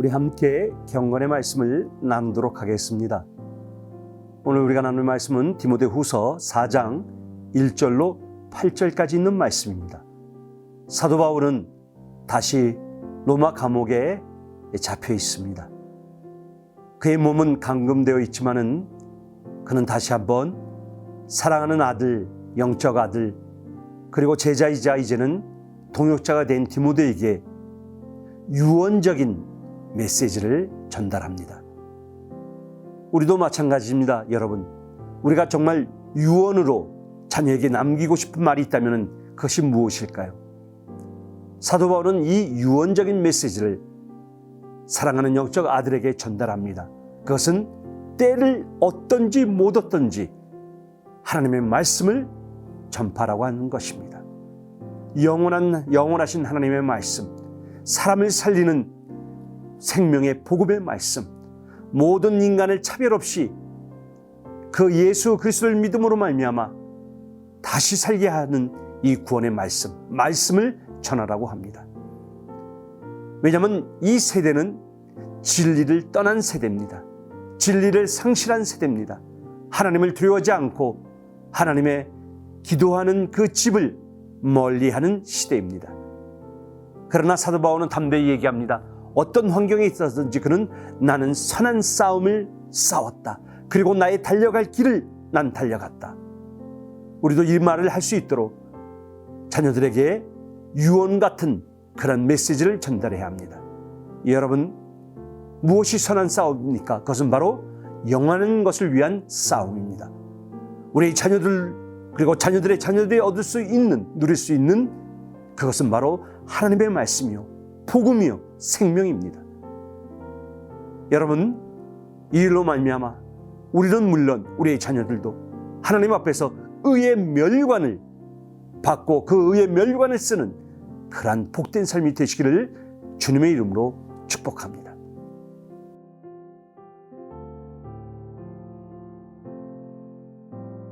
우리 함께 경건의 말씀을 나누도록 하겠습니다. 오늘 우리가 나눌 말씀은 디모데후서 4장 1절로 8절까지 있는 말씀입니다. 사도 바울은 다시 로마 감옥에 잡혀 있습니다. 그의 몸은 감금되어 있지만은 그는 다시 한번 사랑하는 아들, 영적 아들, 그리고 제자이자 이제는 동역자가 된 디모데에게 유언적인 메시지를 전달합니다. 우리도 마찬가지입니다, 여러분. 우리가 정말 유언으로 자녀에게 남기고 싶은 말이 있다면 그것이 무엇일까요? 사도 바울은 이 유언적인 메시지를 사랑하는 영적 아들에게 전달합니다. 그것은 때를 어떤지 못 어떤지 하나님의 말씀을 전파라고 하는 것입니다. 영원한 영원하신 하나님의 말씀, 사람을 살리는 생명의 복음의 말씀, 모든 인간을 차별 없이 그 예수 그리스도를 믿음으로 말미암아 다시 살게 하는 이 구원의 말씀, 말씀을 전하라고 합니다. 왜냐하면 이 세대는 진리를 떠난 세대입니다. 진리를 상실한 세대입니다. 하나님을 두려워하지 않고 하나님의 기도하는 그 집을 멀리하는 시대입니다. 그러나 사도 바울은 담대히 얘기합니다. 어떤 환경에 있었든지 그는 나는 선한 싸움을 싸웠다. 그리고 나의 달려갈 길을 난 달려갔다. 우리도 이 말을 할 수 있도록 자녀들에게 유언 같은 그런 메시지를 전달해야 합니다. 여러분, 무엇이 선한 싸움입니까? 그것은 바로 영원한 것을 위한 싸움입니다. 우리 자녀들 그리고 자녀들의 자녀들이 얻을 수 있는 누릴 수 있는 그것은 바로 하나님의 말씀이요 복음이요 생명입니다. 여러분 이 일로 말미암아 우리는 물론 우리의 자녀들도 하나님 앞에서 의의 멸관을 받고 그 의의 멸관을 쓰는 그러한 복된 삶이 되시기를 주님의 이름으로 축복합니다.